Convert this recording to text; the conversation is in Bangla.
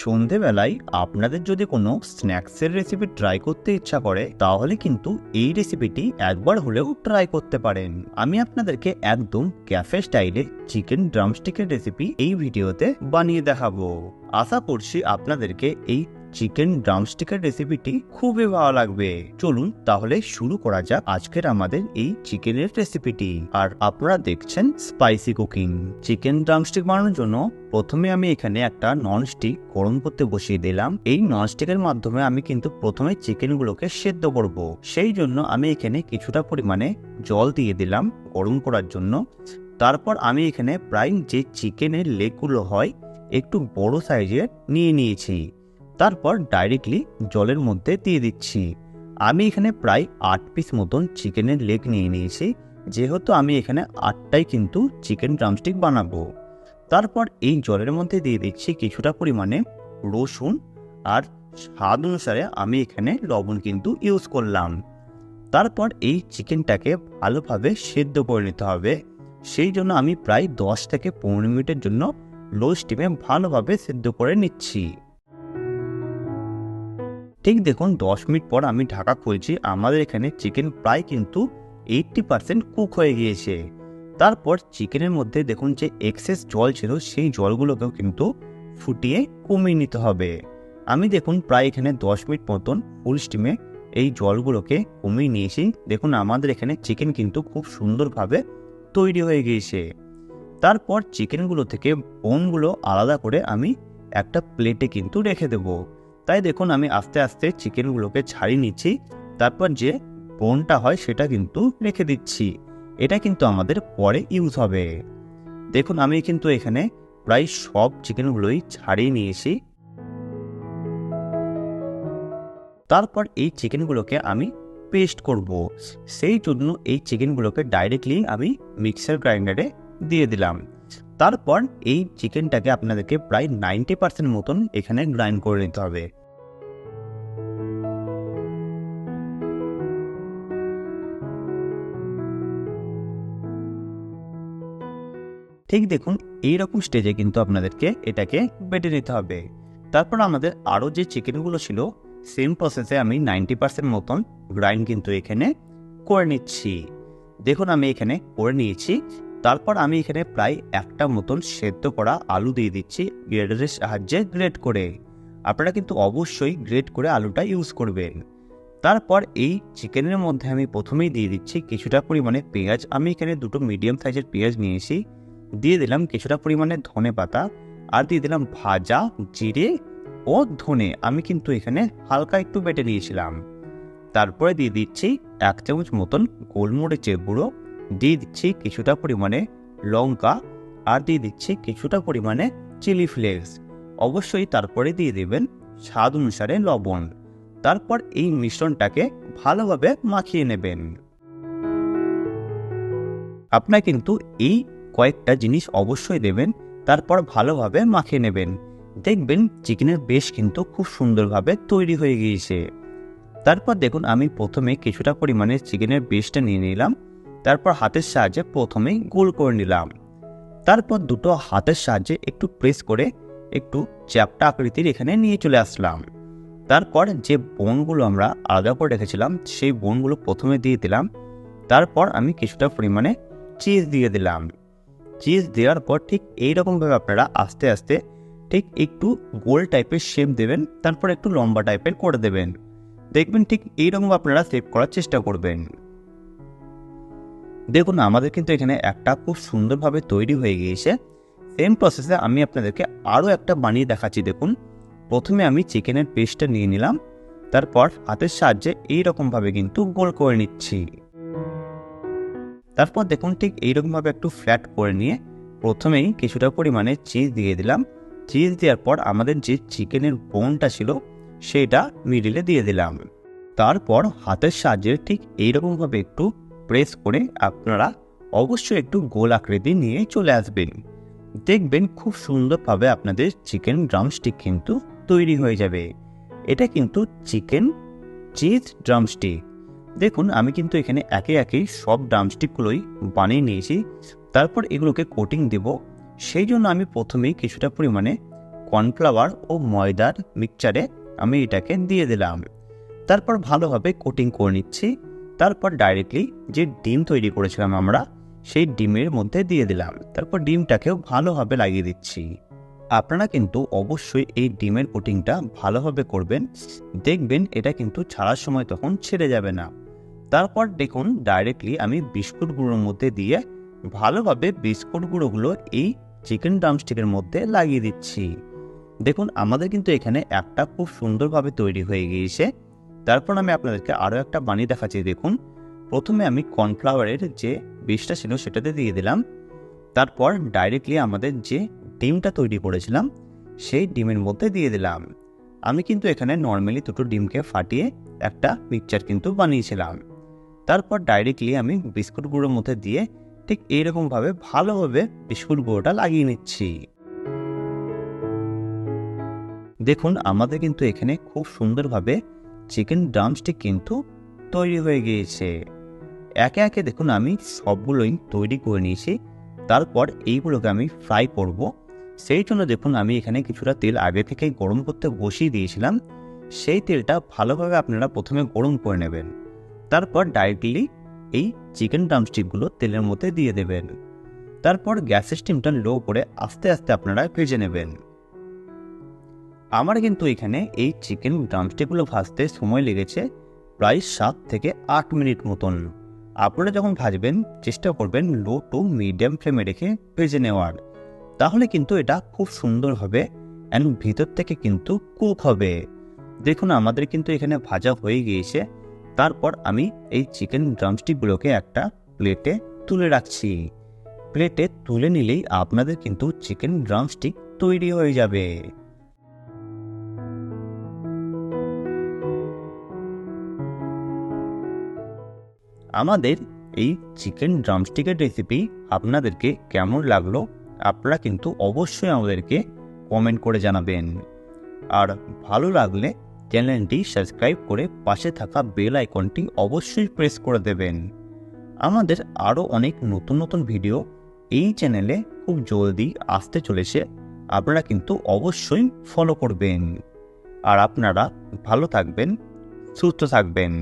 সন্ধেবেলায় আপনাদের যদি কোনো স্ন্যাক্সের রেসিপি ট্রাই করতে ইচ্ছা করে, তাহলে কিন্তু এই রেসিপিটি একবার হলেও ট্রাই করতে পারেন। আমি আপনাদেরকে একদম ক্যাফে স্টাইলে চিকেন ড্রামস্টিকের রেসিপি এই ভিডিওতে বানিয়ে দেখাবো। আশা করছি আপনাদেরকে এই চিকেন ড্রামস্টিকের রেসিপিটি খুবই ভালো লাগবে। চলুন তাহলে শুরু করা যাক আজকের আমাদের এই চিকেনের রেসিপিটি আর আপনারা দেখছেন স্পাইসি কুকিং চিকেন ড্রামস্টিক বানানোর জন্য প্রথমে আমি এখানে একটা ননস্টিক গরম করতে বসিয়ে দিলাম। এই ননস্টিকের মাধ্যমে আমি কিন্তু প্রথমে চিকেনগুলোকে সেদ্ধ করব। সেই জন্য আমি এখানে কিছুটা পরিমাণে জল দিয়ে দিলাম গরম করার জন্য। তারপর আমি এখানে প্রায় যে চিকেনের লেগগুলো হয়, একটু বড় সাইজের নিয়ে নিয়েছি। তারপর ডাইরেক্টলি জলের মধ্যে দিয়ে দিচ্ছি। আমি এখানে প্রায় আট পিস মতন চিকেনের লেগ নিয়ে নিয়েছি। যেহেতু আমি এখানে আটটাই কিন্তু চিকেন ড্রামস্টিক বানাবো। তারপর এই জলের মধ্যে দিয়ে দিচ্ছি কিছুটা পরিমাণে রসুন আর স্বাদ অনুসারে আমি এখানে লবণ কিন্তু ইউজ করলাম। তারপর এই চিকেনটাকে ভালোভাবে সেদ্ধ করে নিতে হবে। সেই জন্য আমি প্রায় দশ থেকে পনেরো মিনিটের জন্য লো স্টিমে ভালোভাবে সেদ্ধ করে নিচ্ছি। ঠিক দেখুন, দশ মিনিট পর আমি ঢাকা খুলছি। আমাদের এখানে চিকেন প্রায় কিন্তু এইটটি পার্সেন্ট কুক হয়ে গিয়েছে। তারপর চিকেনের মধ্যে দেখুন যে এক্সেস জল ছিল, সেই জলগুলোকেও কিন্তু ফুটিয়ে কমিয়ে নিতে হবে। আমি দেখুন প্রায় এখানে দশ মিনিট মতন ফুল স্টিমে এই জলগুলোকে কমিয়ে নিয়েছি। দেখুন, আমাদের এখানে চিকেন কিন্তু খুব সুন্দরভাবে তৈরি হয়ে গিয়েছে। তারপর চিকেনগুলো থেকে বোনগুলো আলাদা করে আমি একটা প্লেটে কিন্তু রেখে দেবো। তাই দেখুন আমি আস্তে আস্তে চিকেনগুলোকে ছাড়িয়ে নিচ্ছি। তারপর যে বোনটা হয় সেটা কিন্তু রেখে দিচ্ছি। এটা কিন্তু আমাদের পরে ইউজ হবে। দেখুন আমি কিন্তু এখানে প্রায় সব চিকেনগুলোই ছাড়িয়ে নিয়েছি। তারপর এই চিকেনগুলোকে আমি পেস্ট করব। সেই জন্য এই চিকেনগুলোকে ডাইরেক্টলি আমি মিক্সার গ্রাইন্ডারে দিয়ে দিলাম। তারপর এই চিকেনটাকে আপনাদেরকে প্রায় নাইনটি পার্সেন্ট মতন এখানে গ্রাইন্ড করে নিতে হবে। ঠিক দেখুন এই রকম স্টেজে কিন্তু আপনাদেরকে এটাকে বেটে নিতে হবে। তারপর আমাদের আরও যে চিকেনগুলো ছিল সেম প্রসেসে আমি নাইনটি পার্সেন্ট মতন গ্রাইন্ড কিন্তু এখানে করে নিচ্ছি। দেখুন, আমি এখানে করে নিয়েছি। তারপর আমি এখানে প্রায় একটা মতন সেদ্ধ করা আলু দিয়ে দিচ্ছি গ্রেডারের সাহায্যে গ্রেড করে। আপনারা কিন্তু অবশ্যই গ্রেড করে আলুটা ইউজ করবেন। তারপর এই চিকেনের মধ্যে আমি প্রথমেই দিয়ে দিচ্ছি কিছুটা পরিমাণে পেঁয়াজ। আমি এখানে দুটো মিডিয়াম সাইজের পেঁয়াজ নিয়েছি। দিয়ে দিলাম কিছুটা পরিমাণে ধনে পাতা আর দিয়ে দিলাম ভাজা, জিরে ও ধনে। আমি কিন্তু এখানে হালকা একটু বেটে নিয়েছিলাম। তারপরে দিয়ে দিচ্ছি এক চামচ মতন গোলমরিচের গুঁড়ো। দিয়ে দিচ্ছি কিছুটা পরিমাণে লঙ্কা আর দিয়ে দিচ্ছি কিছুটা পরিমাণে চিলি ফ্লেক্স। অবশ্যই তারপরে দিয়ে দেবেন স্বাদ অনুসারে লবণ। তারপর এই মিশ্রণটাকে ভালোভাবে মাখিয়ে নেবেন। আপনার কিন্তু এই কয়েকটা জিনিস অবশ্যই দেবেন, তারপর ভালোভাবে মাখিয়ে নেবেন। দেখবেন চিকেনের বেশ কিন্তু খুব সুন্দরভাবে তৈরি হয়ে গিয়েছে। তারপর দেখুন, আমি প্রথমে কিছুটা পরিমাণে চিকেনের বেশটা নিয়ে নিলাম, তারপর হাতের সাহায্যে প্রথমেই গোল করে নিলাম। তারপর দুটো হাতের সাহায্যে একটু প্রেস করে একটু চ্যাপটা আকৃতির এখানে নিয়ে চলে আসলাম। তারপর যে বোনগুলো আমরা আলাদা করে রেখেছিলাম, সেই বোনগুলো প্রথমে দিয়ে দিলাম। তারপর আমি কিছুটা পরিমাণে চিজ দিয়ে দিলাম। চিজ দেওয়ার পর ঠিক এইরকমভাবে আপনারা আস্তে আস্তে ঠিক একটু গোল টাইপের শেপ দেবেন, তারপর একটু লম্বা টাইপের করে দেবেন। দেখবেন ঠিক এইরকম আপনারা সেভ করার চেষ্টা করবেন। দেখুন, আমাদের কিন্তু এখানে একটা খুব সুন্দরভাবে তৈরি হয়ে গিয়েছে। সেম প্রসেসে আমি আপনাদেরকে আরও একটা বানিয়ে দেখাচ্ছি, দেখুন। প্রথমে আমি চিকেনের পেস্টটা নিয়ে নিলাম, তারপর হাতের সাহায্যে এইরকমভাবে কিন্তু গোল করে নিচ্ছি। তারপর দেখুন ঠিক এইরকমভাবে একটু ফ্ল্যাট করে নিয়ে প্রথমেই কিছুটা পরিমাণে চিজ দিয়ে দিলাম। চিজ দেওয়ার পর আমাদের যে চিকেনের বোনটা ছিল, সেটা মিডিলে দিয়ে দিলাম। তারপর হাতের সাহায্যে ঠিক এইরকমভাবে একটু প্রেস করে আপনারা অবশ্যই একটু গোল আকৃতি নিয়ে চলে আসবেন। দেখবেন খুব সুন্দরভাবে আপনাদের চিকেন ড্রামস্টিক কিন্তু তৈরি হয়ে যাবে। এটা কিন্তু চিকেন চিজ ড্রামস্টিক দেখুন, আমি কিন্তু এখানে একে একে সব ড্রামস্টিকগুলোই বানিয়ে নিয়েছি। তারপর এগুলোকে কোটিং দেব। সেই জন্য আমি প্রথমেই কিছুটা পরিমাণে কর্নফ্লাওয়ার ও ময়দার মিক্সচারে আমি এটাকে দিয়ে দিলাম। তারপর ভালোভাবে কোটিং করে নিচ্ছি। তারপর ডাইরেক্টলি যে ডিম তৈরি করেছিলাম আমরা, সেই ডিমের মধ্যে দিয়ে দিলাম। তারপর ডিমটাকেও ভালোভাবে লাগিয়ে দিচ্ছি। আপনারা কিন্তু অবশ্যই এই ডিমের কোটিংটা ভালোভাবে করবেন। দেখবেন এটা কিন্তু ছাড়ার সময় তখন ছেড়ে যাবে না। তারপর দেখুন ডাইরেক্টলি আমি বিস্কুট গুঁড়োর মধ্যে দিয়ে ভালোভাবে বিস্কুট গুঁড়োগুলো এই চিকেন ড্রামস্টিকের মধ্যে লাগিয়ে দিচ্ছি। দেখুন, আমাদের কিন্তু এখানে একটা খুব সুন্দরভাবে তৈরি হয়ে গিয়েছে। তারপর আমি আপনাদেরকে আরও একটা বানিয়ে দেখাচ্ছি, দেখুন। প্রথমে আমি কর্নফ্লাওয়ারের যে বিষটা ছিল সেটাতে দিয়ে দিলাম। তারপর ডাইরেক্টলি আমাদের যে ডিমটা তৈরি করেছিলাম, সেই ডিমের মধ্যে দিয়ে দিলাম। আমি কিন্তু এখানে নর্মালি দুটো ডিমকে ফাটিয়ে একটা মিক্সচার কিন্তু বানিয়েছিলাম। তারপর ডাইরেক্টলি আমি বিস্কুট গুঁড়োর মধ্যে দিয়ে ঠিক এইরকমভাবে ভালোভাবে বিস্কুট গুঁড়োটা লাগিয়ে নিচ্ছি। দেখুন, আমাদের কিন্তু এখানে খুব সুন্দরভাবে চিকেন ড্রামস্টিক কিন্তু তৈরি হয়ে গিয়েছে। একে একে দেখুন, আমি সবগুলোই তৈরি করে নিয়েছি। তারপর এইগুলোকে আমি ফ্রাই করব। সেই জন্য দেখুন, আমি এখানে কিছুটা তেল আগে থেকেই গরম করতে বসিয়ে দিয়েছিলাম। সেই তেলটা ভালোভাবে আপনারা প্রথমে গরম করে নেবেন। তারপর ডাইরেক্টলি এই চিকেন ড্রামস্টিকগুলো তেলের মধ্যে দিয়ে দেবেন। তারপর গ্যাসের স্টিমটা লো করে আস্তে আস্তে আপনারা ভেজে নেবেন। আমার কিন্তু এখানে এই চিকেন ড্রামস্টিকগুলো ভাজতে সময় লেগেছে প্রায় সাত থেকে আট মিনিট মতন। আপনারা যখন ভাজবেন, চেষ্টা করবেন লো টু মিডিয়াম ফ্লেমে রেখে ভেজে নেওয়ার। তাহলে কিন্তু এটা খুব সুন্দর হবে অ্যান্ড ভিতর থেকে কিন্তু কুক হবে। দেখুন, আমাদের কিন্তু এখানে ভাজা হয়ে গিয়েছে। তারপর আমি এই চিকেন ড্রামস্টিকগুলোকে একটা প্লেটে তুলে রাখছি। প্লেটে তুলে নিলেই আপনাদের কিন্তু চিকেন ড্রামস্টিক তৈরি হয়ে যাবে। আমাদের এই চিকেন ড্রামস্টিকের রেসিপি আপনাদেরকে কেমন লাগল আপনারা কিন্তু অবশ্যই আমাদেরকে কমেন্ট করে জানাবেন। আর ভালো লাগলে চ্যানেলটি সাবস্ক্রাইব করে পাশে থাকা বেল আইকনটি অবশ্যই প্রেস করে দেবেন। আমাদের আরও অনেক নতুন নতুন ভিডিও এই চ্যানেলে খুব জলদি আসতে চলেছে। আপনারা কিন্তু অবশ্যই ফলো করবেন। আর আপনারা ভালো থাকবেন, সুস্থ থাকবেন।